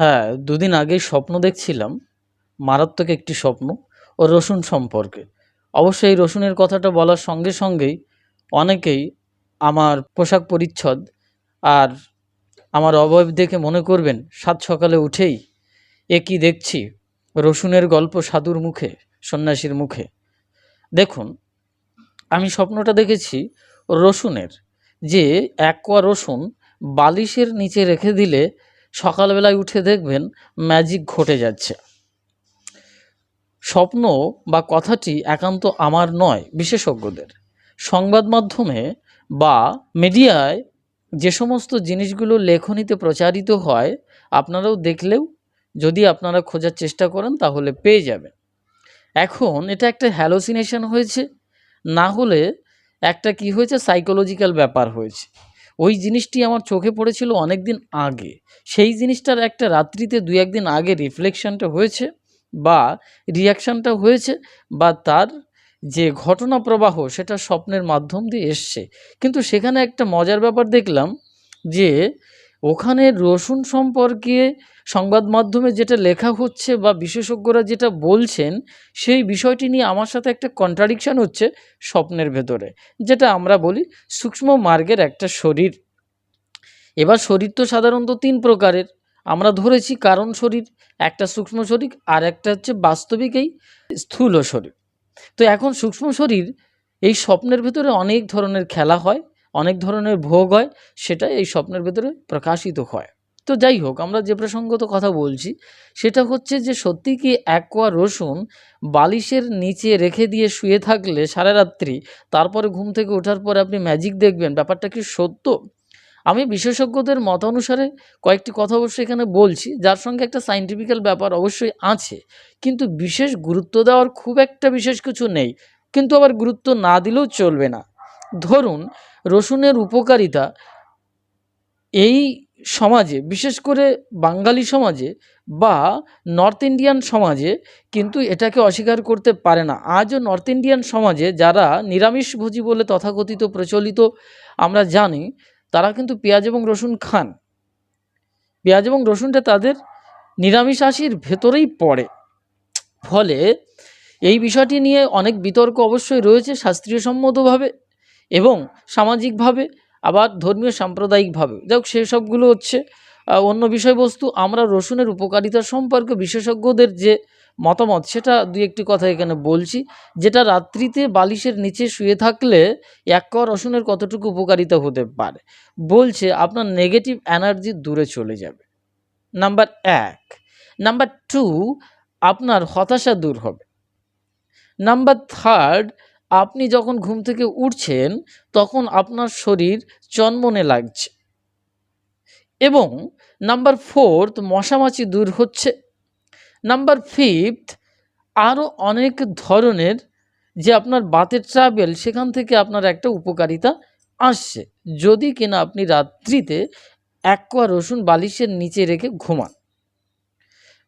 হ্যাঁ, দুদিন আগেই স্বপ্ন দেখছিলাম। মারাত্মক একটি স্বপ্ন ও রসুন সম্পর্কে। অবশ্য এই রসুনের কথাটা বলার সঙ্গে সঙ্গেই অনেকেই আমার পোশাক পরিচ্ছদ আর আমার অবয়ব দেখে মনে করবেন সাত সকালে উঠেই এ কি দেখছি রসুনের গল্প সাধুর মুখে সন্ন্যাসীর মুখে দেখুন আমি স্বপ্নটা দেখেছি রসুনের যে এক কোয়া রসুন বালিশের নিচে রেখে দিলে সকালবেলায় উঠে দেখবেন ম্যাজিক ঘটে যাচ্ছে। স্বপ্ন বা কথাটি একান্ত আমার নয়, বিশেষজ্ঞদের। সংবাদ মাধ্যমে বা মিডিয়ায় যে সমস্ত জিনিসগুলো লেখনীতে প্রচারিত হয়, আপনারাও দেখলেও যদি আপনারা খোঁজার চেষ্টা করেন, তাহলে পেয়ে যাবেন। এখন এটা একটা হ্যালোসিনেশন হয়েছে, না হলে একটা কি হয়েছে সাইকোলজিক্যাল ব্যাপার হয়েছে। ওই জিনিসটি আমার চোখে পড়েছিল অনেক দিন আগে। সেই জিনিসটার একটা রাত্রিতে দু একদিন আগে রিফ্লেকশানটা হয়েছে বা রিয়াকশানটা হয়েছে বা তার যে ঘটনা প্রবাহ সেটা স্বপ্নের মাধ্যম দিয়ে এসছে। কিন্তু সেখানে একটা মজার ব্যাপার দেখলাম যে ওখানে রসুন সম্পর্কে সংবাদ মাধ্যমে যেটা লেখা হচ্ছে বা বিশেষজ্ঞরা যেটা বলছেন, সেই বিষয়টি নিয়ে আমার সাথে একটা কন্ট্রাডিকশান হচ্ছে স্বপ্নের ভেতরে। যেটা আমরা বলি সূক্ষ্ম মার্গের একটা শরীর। এবার শরীর তো সাধারণত তিন প্রকারের। আমরা ধরেছি কারণ শরীর, একটা সূক্ষ্ম শরীর আর একটা হচ্ছে বাস্তবিক এই স্থূল শরীর। তো এখন সূক্ষ্ম শরীর এই স্বপ্নের ভেতরে অনেক ধরনের খেলা হয়। অনেক ধরনের ভোগ হয়, সেটা এই স্বপ্নের ভেতরে প্রকাশিত হয়। তো যাই হোক, আমরা যে প্রসঙ্গত কথা বলছি, সেটা হচ্ছে যে সত্যি কি এক কোয়া রসুন বালিশের নিচে রেখে দিয়ে শুয়ে থাকলে সারা রাত্রি, তারপরে ঘুম থেকে ওঠার পরে আপনি ম্যাজিক দেখবেন, ব্যাপারটা কি সত্য? আমি বিশেষজ্ঞদের মত অনুসারে কয়েকটি কথা অবশ্যই এখানে বলছি, যার সঙ্গে একটা সাইন্টিফিক্যাল ব্যাপার অবশ্যই আছে। কিন্তু বিশেষ গুরুত্ব দেওয়ার খুব একটা বিশেষ কিছু নেই। কিন্তু আবার গুরুত্ব না দিলেও চলবে না। ধরুন রসুনের উপকারিতা এই সমাজে, বিশেষ করে বাঙালি সমাজে বা নর্থ ইন্ডিয়ান সমাজে কিন্তু এটাকে অস্বীকার করতে পারে না। আজও নর্থ ইন্ডিয়ান সমাজে যারা নিরামিষভোজী বলে তথাকথিত প্রচলিত আমরা জানি, তারা কিন্তু পেঁয়াজ এবং রসুন খান। পেঁয়াজ এবং রসুনটা তাদের নিরামিষাশির ভেতরেই পড়ে। ফলে এই বিষয়টি নিয়ে অনেক বিতর্ক অবশ্যই রয়েছে শাস্ত্রীয় সম্মতভাবে এবং সামাজিকভাবে, আবার ধর্মীয় সাম্প্রদায়িকভাবে। যাই হোক সেসবগুলো হচ্ছে অন্য বিষয়বস্তু। আমরা রসুনের উপকারিতা সম্পর্কে বিশেষজ্ঞদের যে মতামত, সেটা দুই একটি কথা এখানে বলছি। যেটা রাত্রিতে বালিশের নিচে শুয়ে থাকলে এক কর রসুনের কতটুকু উপকারিতা হতে পারে? বলছে, আপনার নেগেটিভ এনার্জি দূরে চলে যাবে। নাম্বার এক। নাম্বার টু আপনার হতাশা দূর হবে। নাম্বার থার্ড আপনি যখন ঘুম থেকে উঠছেন, তখন আপনার শরীর চনমনে লাগছে। এবং নাম্বার ফোর্থ, মশামাছি দূর হচ্ছে। নাম্বার ফিফথ আরও অনেক ধরনের যে আপনার বাতের ট্রাভেল, সেখান থেকে আপনার একটা উপকারিতা আসছে। যদি কিনা আপনি রাত্রিতে এক কোয়া রসুন বালিশের নিচে রেখে ঘুমান।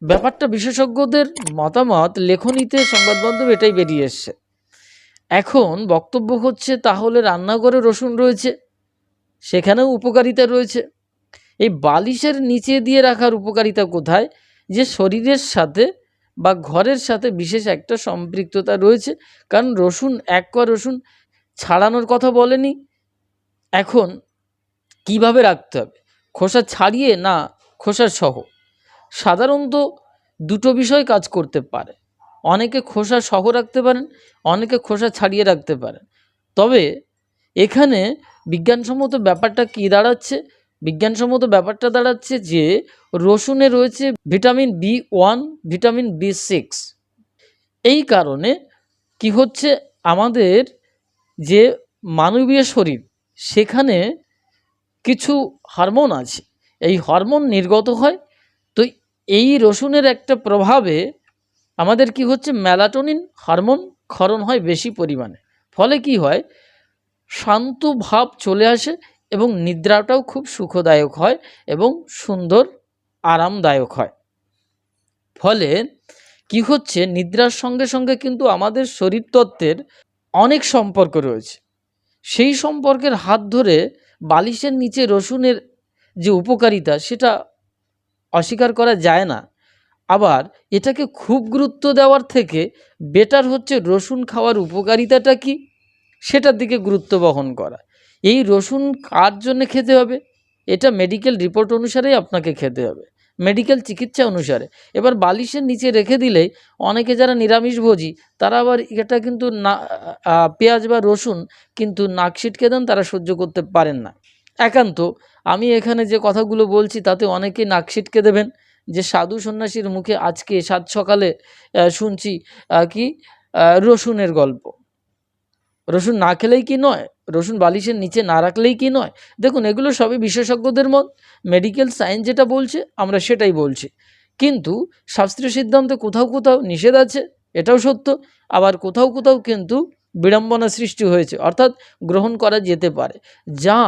ব্যাপারটা বিশেষজ্ঞদের মতামত, লেখনীতে সংবাদ মাধ্যমে এটাই বেরিয়ে এসছে। এখন বক্তব্য হচ্ছে, তাহলে রান্নাঘরে রসুন রয়েছে, সেখানেও উপকারিতা রয়েছে। এই বালিশের নিচে দিয়ে রাখার উপকারিতা কোথায়? যে শরীরের সাথে বা ঘরের সাথে বিশেষ একটা সম্পৃক্ততা রয়েছে, কারণ রসুন, এক রসুন ছাড়ানোর কথা বলেনি। এখন কীভাবে রাখতে হবে? খোসা ছাড়িয়ে না খোসা সহ? সাধারণত দুটো বিষয় কাজ করতে পারে। অনেকে খোসা সহ রাখতে পারেন, অনেকে খোসা ছাড়িয়ে রাখতে পারেন। তবে এখানে বিজ্ঞানসম্মত ব্যাপারটা কী দাঁড়াচ্ছে? বিজ্ঞানসম্মত ব্যাপারটা দাঁড়াচ্ছে যে রসুনে রয়েছে vitamin B one, vitamin B six. এই কারণে কি হচ্ছে? আমাদের যে মানবীয় শরীর, সেখানে কিছু হরমোন আছে। এই হরমোন নির্গত হয়। তো এই রসুনের একটা প্রভাবে আমাদের কি হচ্ছে? ম্যালাটোনিন হরমোন ক্ষরণ হয় বেশি পরিমাণে। ফলে কি হয়? শান্ত ভাব চলে আসে এবং নিদ্রাটাও খুব সুখদায়ক হয় এবং সুন্দর আরামদায়ক হয়। ফলে কি হচ্ছে? নিদ্রার সঙ্গে সঙ্গে কিন্তু আমাদের শরীরতত্ত্বের অনেক সম্পর্ক রয়েছে। সেই সম্পর্কের হাত ধরে বালিশের নিচে রসুনের যে উপকারিতা, সেটা অস্বীকার করা যায় না। আবার এটাকে খুব গুরুত্ব দেওয়ার থেকে বেটার হচ্ছে রসুন খাওয়ার উপকারিতাটা কি? সেটার দিকে গুরুত্ব বহন করা। এই রসুন কার জন্য খেতে হবে? এটা মেডিকেল রিপোর্ট অনুসারেই আপনাকে খেতে হবে। মেডিকেল চিকিৎসা অনুসারে। এবার বালিশের নিচে রেখে দিলেই অনেকে যারা নিরামিষভোজী, তারা আবার এটা কিন্তু না পেঁয়াজ বা রসুন কিন্তু নাক ছিটকে দেন, তারা সহ্য করতে পারেন না। একান্ত, আমি এখানে যে কথাগুলো বলছি, তাতে অনেকেই নাক ছিটকে দেবেন। যে সাধু সন্ন্যাসীর মুখে আজকে সাত সকালে শুনছি কি রসুনের গল্প। রসুন না খেলেই কি নয়? রসুন বালিশের নিচে না রাখলেই কি নয়? দেখুন, এগুলো সবই বিশেষজ্ঞদের মত। মেডিকেল সায়েন্স যেটা বলছে, আমরা সেটাই বলছি। কিন্তু শাস্ত্রীয় সিদ্ধান্তে কোথাও কোথাও নিষেধ আছে, এটাও সত্য। আবার কোথাও কোথাও কিন্তু বিড়ম্বনা সৃষ্টি হয়েছে, অর্থাৎ গ্রহণ করা যেতে পারে। যা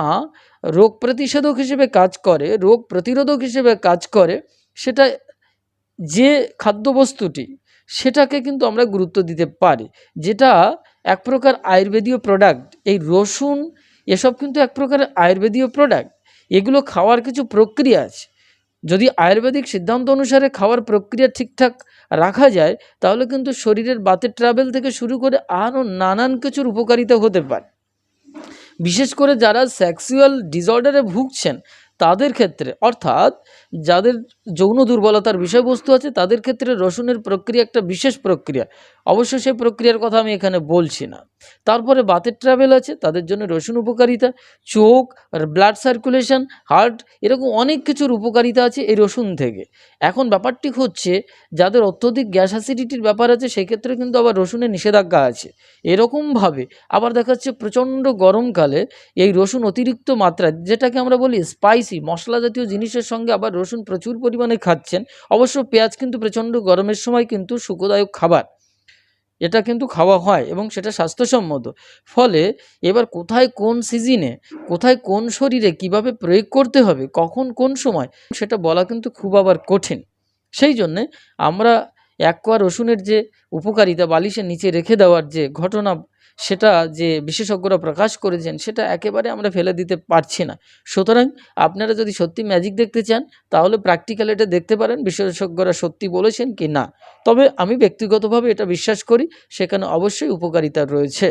রোগ প্রতিষেধক হিসেবে কাজ করে, রোগ প্রতিরোধক হিসেবে কাজ করে সেটা যে খাদ্যবস্তুটি, সেটাকে কিন্তু আমরা গুরুত্ব দিতে পারি। যেটা এক প্রকার আয়ুর্বেদীয় প্রোডাক্ট এই রসুন, এসব কিন্তু এক প্রকার আয়ুর্বেদীয় প্রোডাক্ট এগুলো খাওয়ার কিছু প্রক্রিয়া আছে। যদি আয়ুর্বেদিক সিদ্ধান্ত অনুসারে খাওয়ার প্রক্রিয়া ঠিকঠাক রাখা যায়, তাহলে কিন্তু শরীরের বাতের ট্রাভেল থেকে শুরু করে আরও নানান কিছুর উপকারিতা হতে পারে। বিশেষ করে যারা সেক্সুয়াল ডিসঅর্ডারে ভুগছেন তাদের ক্ষেত্রে, অর্থাৎ যাদের যৌন দুর্বলতার বিষয়বস্তু আছে, তাদের ক্ষেত্রে রসুনের প্রক্রিয়া একটা বিশেষ প্রক্রিয়া। অবশ্য সেই প্রক্রিয়ার কথা আমি এখানে বলছি না। তারপরে বাতের ট্রাভেল আছে, তাদের জন্য রসুন উপকারিতা, চোখ ব্লাড সার্কুলেশন হার্ট এরকম অনেক কিছুর উপকারিতা আছে এই রসুন থেকে। এখন ব্যাপারটি হচ্ছে, যাদের অত্যধিক গ্যাস অ্যাসিডিটির ব্যাপার আছে, সেক্ষেত্রে কিন্তু আবার রসুনের নিষেধাজ্ঞা আছে। এরকমভাবে আবার দেখা যাচ্ছে প্রচণ্ড গরমকালে এই রসুন অতিরিক্ত মাত্রায়, যেটাকে আমরা বলি স্পাইসি মশলা জাতীয় জিনিসের সঙ্গে আবার রসুন প্রচুর পরিমাণে খাচ্ছেন। অবশ্য পেঁয়াজ কিন্তু প্রচণ্ড গরমের সময় কিন্তু সুখদায়ক খাবার। এটা কিন্তু খাওয়া হয় এবং সেটা স্বাস্থ্যসম্মত। ফলে এবার কোথায় কোন সিজনে, কোথায় কোন শরীরে কীভাবে প্রয়োগ করতে হবে, কখন কোন সময়, সেটা বলা কিন্তু খুব আবার কঠিন। সেই জন্যে আমরা এক কোয়া রসুনের যে উপকারিতা, বালিশের নিচে রেখে দেওয়ার যে ঘটনা সেটা যে বিশেষজ্ঞরা প্রকাশ করেছেন, সেটা একেবারে আমরা ফেলে দিতে পারছি না। সুতরাং আপনারা যদি সত্যি ম্যাজিক দেখতে চান, তাহলে প্র্যাকটিক্যাল এটা দেখতে পারেন, বিশেষজ্ঞরা সত্যি বলেছেন কি না। তবে আমি ব্যক্তিগতভাবে এটা বিশ্বাস করি, সেখানে অবশ্যই উপকারিতা রয়েছে।